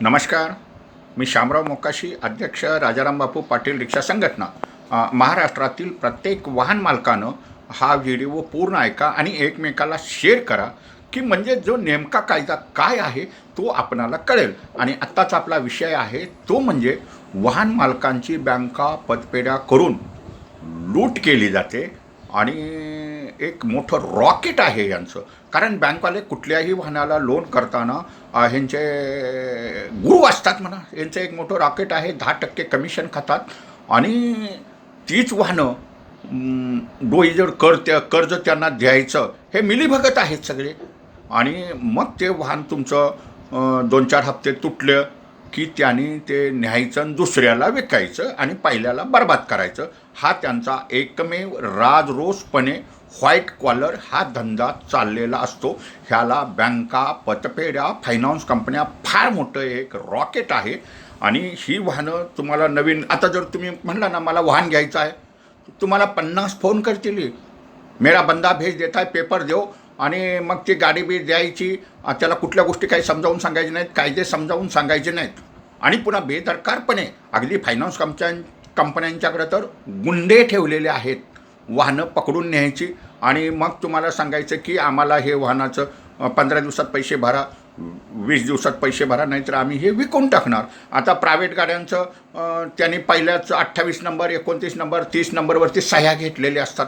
नमस्कार. मी शामराव मोकाशी अध्यक्ष राजाराम बापू पाटील रिक्षा संघटना. महाराष्ट्रातील प्रत्येक वाहन मालकानं हा व्हिडिओ पूर्ण ऐका आणि एकमेकाला शेअर करा की म्हणजे जो नेमका कायदा काय आहे तो आपणाला कळेल. आणि आत्ताचा आपला विषय आहे तो म्हणजे वाहन मालकांची बँका पतपेढ्या करून लूट केली जाते आणि एक मोठं रॉकेट आहे यांचं. कारण बँकवाले कुठल्याही वाहनाला लोन करताना ह्यांचे गुरु असतात म्हणा. यांचं एक मोठं रॉकेट आहे दहा टक्के कमिशन खातात. आणि तीच वाहनं डोई डोईजड कर त्या कर्ज त्यांना द्यायचं हे मिलीभगत आहेत सगळे. आणि मग ते वाहन तुमचं दोन चार हप्ते तुटलं की त्यांनी ते न्यायचं आणि दुसऱ्याला विकायचं आणि पहिल्याला बर्बाद करायचं. हा त्यांचा एकमेव राजरोसपणे व्हाईट कॉलर हा धंदा चाललेला असतो. ह्याला बँका पतपेढ्या फायनान्स कंपन्या फार मोठं एक रॉकेट आहे. आणि ही वाहनं तुम्हाला नवीन आता जर तुम्ही म्हणला ना मला वाहन घ्यायचं आहे तुम्हाला पन्नास फोन करतील. मेरा बंदा भेज देत आहे पेपर देऊ आणि मग ती गाडी बी द्यायची. त्याला कुठल्या गोष्टी काही समजावून सांगायचे नाहीत कायदे समजावून सांगायचे नाहीत. आणि पुन्हा बेदरकारपणे अगदी फायनान्स कंपन्यां कंपन्यांच्याकडे तर गुंडे ठेवलेले आहेत. वाहनं पकडून न्यायची. आणि मग तुम्हाला सांगायचं की आम्हाला हे वाहनाचं पंधरा दिवसात पैसे भरा वीस दिवसात पैसे भरा नाहीतर आम्ही हे विकून टाकणार. आता प्रायव्हेट गाड्यांचं त्यांनी पहिल्याच अठ्ठावीस नंबर एकोणतीस नंबर तीस नंबरवरती सह्या घेतलेल्या असतात.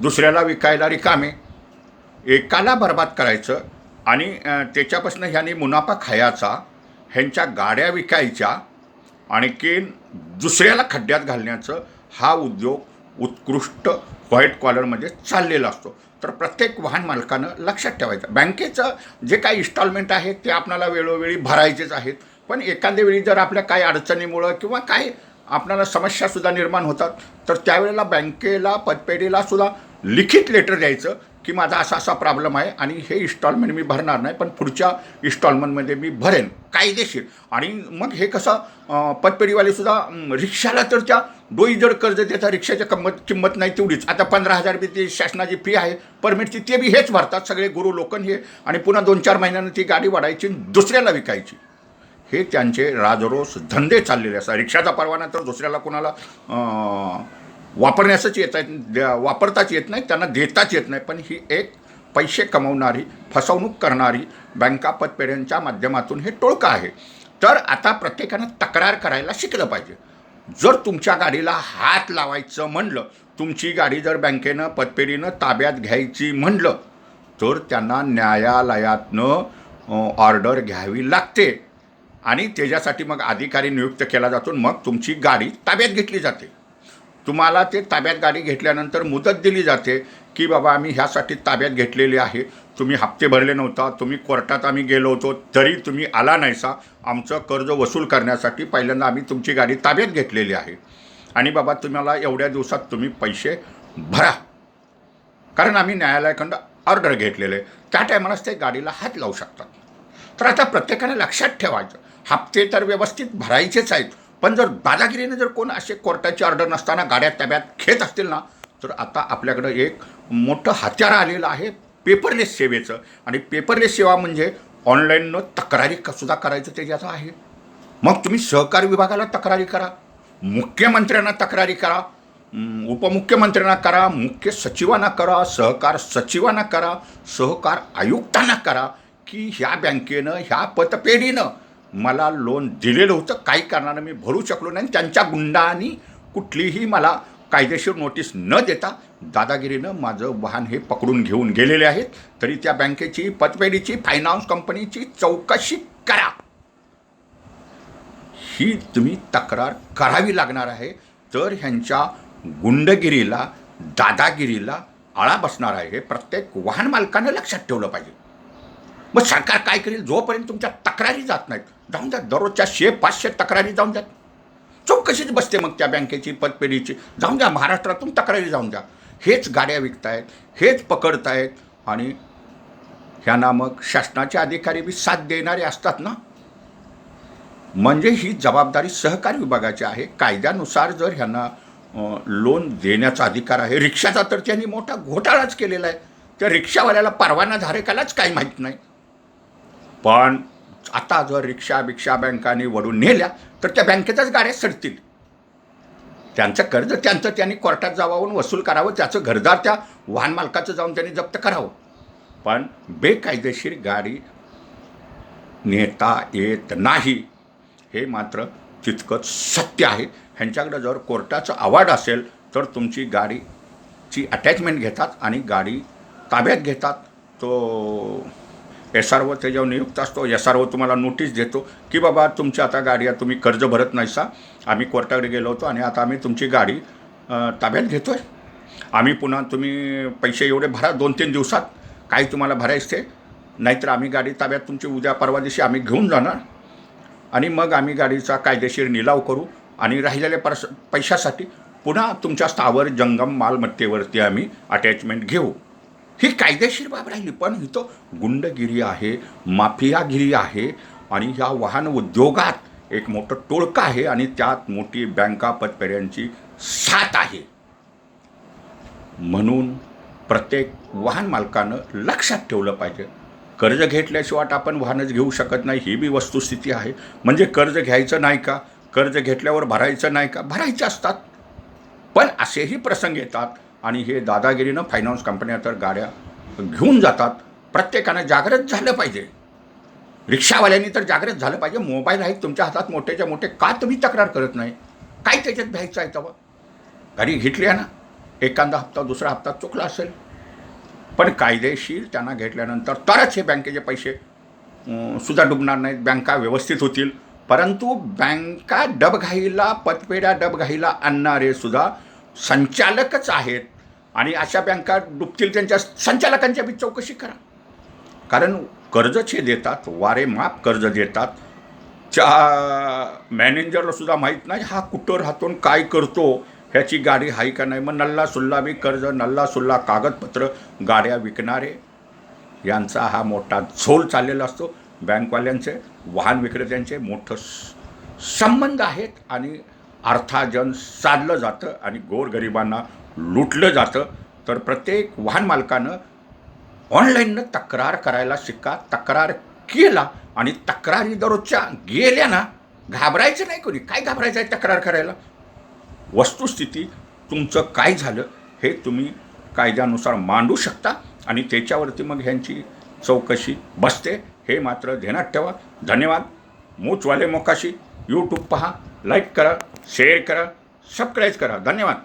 दुसऱ्याला विकायला रिकामे. एकाला बर्बाद करायचं आणि त्याच्यापासून ह्याने मुनाफा खायचा ह्यांच्या गाड्या विकायच्या आणखीन दुसऱ्याला खड्ड्यात घालण्याचं हा उद्योग उत्कृष्ट व्हाईट कॉलरमध्ये चाललेला असतो. तर प्रत्येक वाहन मालकानं लक्षात ठेवायचं. बँकेचं जे काही इन्स्टॉलमेंट आहे ते आपल्याला वेळोवेळी भरायचेच आहेत. पण एखाद्या वेळी जर आपल्या काही अडचणीमुळं किंवा काही आपल्याला समस्यासुद्धा निर्माण होतात तर त्यावेळेला बँकेला पतपेढीला सुद्धा लिखित लेटर द्यायचं. की माझा असा असा प्रॉब्लेम आहे आणि हे इन्स्टॉलमेंट मी भरणार नाही पण पुढच्या इन्स्टॉलमेंटमध्ये मी भरेन कायदेशीर. आणि मग हे कसं अं, रिक्षाला तर त्या डोई जड कर्ज देता रिक्षाच्या किंमत किंमत नाही तेवढीच. आता पंधरा हजार बी ती शासनाची फी आहे परमिटची ते बी हेच भरतात सगळे गुरु लोकन हे आणि पुन्हा दोन चार महिन्यानं ती गाडी वाढायची आणि दुसऱ्याला विकायची. हे त्यांचे राजरोस धंदे चाललेले असतात. रिक्षाचा परवाना तर दुसऱ्याला कोणाला वापरण्यासच येत आहेत. द्या- वापरताच येत नाही त्यांना देताच येत नाही पण ही एक पैसे कमवणारी फसवणूक करणारी बँका पतपेढ्यांच्या माध्यमातून हे टोळकं आहे. तर आता प्रत्येकानं तक्रार करायला शिकलं पाहिजे. जर तुमच्या गाडीला हात लावायचं म्हणलं तुमची गाडी जर बँकेनं पतपेढीनं ताब्यात घ्यायची म्हणलं तर त्यांना न्यायालयातनं ऑर्डर घ्यावी लागते. आणि त्याच्यासाठी मग अधिकारी नियुक्त केला जातो मग तुमची गाडी ताब्यात घेतली जाते. तुम्हाला ते ताब्यात गाडी घेतल्यानंतर मुदत दिली जाते की बाबा आम्ही ह्यासाठी ताब्यात घेतलेली आहे. तुम्ही हप्ते भरले नव्हता तुम्ही कोर्टात आम्ही गेलो होतो तरी तुम्ही आला नाहीसा. आमचं कर्ज वसूल करण्यासाठी पहिल्यांदा आम्ही तुमची गाडी ताब्यात घेतलेली आहे. आणि बाबा तुम्हाला एवढ्या दिवसात तुम्ही पैसे भरा. कारण आम्ही न्यायालयाकडं ऑर्डर घेतलेले. आहे त्या टायमालाच ते गाडीला हात लावू शकतात. तर आता प्रत्येकाने लक्षात ठेवायचं. हप्ते तर व्यवस्थित भरायचेच आहेत. पण जर दादागिरीने जर कोण असे कोर्टाची ऑर्डर नसताना गाड्या ताब्यात घेत असतील ना तर आता आपल्याकडं एक मोठं हत्यार आलेलं आहे पेपरलेस सेवेचं. आणि पेपरलेस सेवा म्हणजे ऑनलाईननं तक्रारी क- सुद्धा करायचं त्याच्याचं आहे. मग तुम्ही सहकार विभागाला तक्रारी करा मुख्यमंत्र्यांना तक्रारी करा उपमुख्यमंत्र्यांना करा मुख्य सचिवांना करा सहकार सचिवांना करा सहकार आयुक्तांना करा की ह्या बँकेनं ह्या पतपेढीनं मला लोन दिलेलं होतं काही कारणानं मी भरू शकलो नाही. त्यांच्या गुंडांनी कुठलीही मला कायदेशीर नोटीस न देता दादागिरीनं माझं वाहन हे पकडून घेऊन गेलेले आहेत. तरी त्या बँकेची पतपेढीची फायनान्स कंपनीची चौकशी करा. ही तुम्ही तक्रार करावी लागणार आहे. तर ह्यांच्या गुंडगिरीला दादागिरीला आळा बसणार आहे. हे प्रत्येक वाहन मालकानं लक्षात ठेवलं पाहिजे. मग सरकार काय करेल? जोपर्यंत तुमच्या तक्रारी जात नाहीत जाऊन द्या दररोजच्या शे पाचशे तक्रारी जाऊन द्या. चौकशीच बसते मग त्या बँकेची पतपेढीची. जाऊन द्या महाराष्ट्रातून तक्रारी जाऊन द्या. हेच गाड्या विकतायत हेच पकडतायत आणि ह्यांना मग शासनाचे अधिकारी बी साथ देणारे असतात ना? म्हणजे ही जबाबदारी सहकारी विभागाची आहे. कायद्यानुसार जर ह्यांना लोन देण्याचा अधिकार आहे रिक्षाचा तर त्यांनी मोठा घोटाळाच केलेला आहे. त्या रिक्षावाल्याला परवाना धारकालाच काही माहीत नाही. पण आता जर रिक्षा बिक्षा बँकाने वडून नेल्या तर त्या बँकेच्याच गाड्या सडतील. त्यांचं कर्ज त्यांचं त्यांनी कोर्टात जावावून वसूल करावं त्याचं घरदार त्या वाहन मालकाचं जाऊन त्यांनी जप्त करावं. पण बेकायदेशीर गाडी नेता येत नाही. हे मात्र तितकंच सत्य आहे. ह्यांच्याकडं जर कोर्टाचं अवॉर्ड असेल तर तुमची गाडीची अटॅचमेंट घेतात आणि गाडी ताब्यात घेतात. तो एस आर ओ त्याच्यावर नियुक्त असतो एस आर ओ तुम्हाला नोटीस देतो की बाबा तुमची आता गाडी आहे तुम्ही कर्ज भरत नाहीसा. आम्ही कोर्टाकडे गेलो होतो आणि आता आम्ही तुमची गाडी ताब्यात घेतो आहे आम्ही पुन्हा तुम्ही पैसे एवढे भरा दोन तीन दिवसात. काही तुम्हाला भरायचे. नाहीतर आम्ही गाडी ताब्यात तुमची उद्या परवा दिवशी आम्ही घेऊन जाणार. आणि मग आम्ही गाडीचा कायदेशीर निलाव करू आणि राहिलेल्या परस पैशासाठी पुन्हा तुमच्या स्थावर जंगम मालमत्तेवरती आम्ही अटॅचमेंट घेऊ. ही कायदेशीर बाब राहिली. पण इथं गुंडगिरी आहे माफियागिरी आहे आणि ह्या वाहन उद्योगात एक मोठं टोळकं आहे आणि त्यात मोठी बँका पतपेऱ्यांची साथ आहे. म्हणून प्रत्येक वाहन मालकानं लक्षात ठेवलं पाहिजे. कर्ज घेतल्याशिवाय आपण वाहनच घेऊ शकत नाही ही बी वस्तुस्थिती आहे. म्हणजे कर्ज घ्यायचं नाही का? कर्ज घेतल्यावर भरायचं नाही का? भरायचे असतात. पण असेही प्रसंग येतात आणि हे दादागिरीनं फायनान्स कंपन्या तर गाड्या घेऊन जातात. प्रत्येकानं जागृत झालं पाहिजे. रिक्षावाल्यांनी तर जागृत झालं पाहिजे. मोबाईल आहेत तुमच्या हातात मोठेच्या मोठे. का तुम्ही तक्रार करत नाही? काय त्याच्यात भ्यायचं आहे तेव्हा गाडी घेतली आहे ना. एखादा हप्ता दुसरा हप्ता चुकला असेल. पण कायदेशीर त्यांना घेतल्यानंतर तरच हे बँकेचे पैसे सुद्धा डुबणार नाहीत. बँका व्यवस्थित होतील. परंतु बँका डबघाईला पतपेढ्या डबघाईला आणणारे सुद्धा संचालकच आहेत. आणि अशा बँका डुबतील त्यांच्या संचालकांच्या बी चौकशी करा. कारण कर्जचे देतात वारे माप कर्ज देतात. त्या मॅनेजरला सुद्धा माहीत नाही हा कुठं राहतो काय करतो ह्याची गाडी आहे का नाही. मग नल्ला सुल्ला बी कर्ज नल्ला सुल्ला कागदपत्र गाड्या विकणारे. यांचा हा मोठा झोल चाललेला असतो. बँकवाल्यांचे वाहन विक्रेत्यांचे मोठं संबंध आहेत आणि अर्थार्जन साधलं जातं आणि गोरगरिबांना लुटलं जातं तर प्रत्येक वाहन मालकानं ऑनलाईननं तक्रार करायला शिका तक्रार केला आणि तक्रारी दररोजच्या गेल्या ना घाबरायचं नाही कोणी. काय घाबरायचं आहे तक्रार करायला? वस्तुस्थिती तुमचं काय झालं हे तुम्ही कायद्यानुसार मांडू शकता आणि त्याच्यावरती मग ह्यांची चौकशी बसते. हे मात्र ध्यानात ठेवा. धन्यवाद. मूचवाले मोकाशी. यूट्यूब पहा लाईक करा शेअर करा सबस्क्राईब करा. धन्यवाद.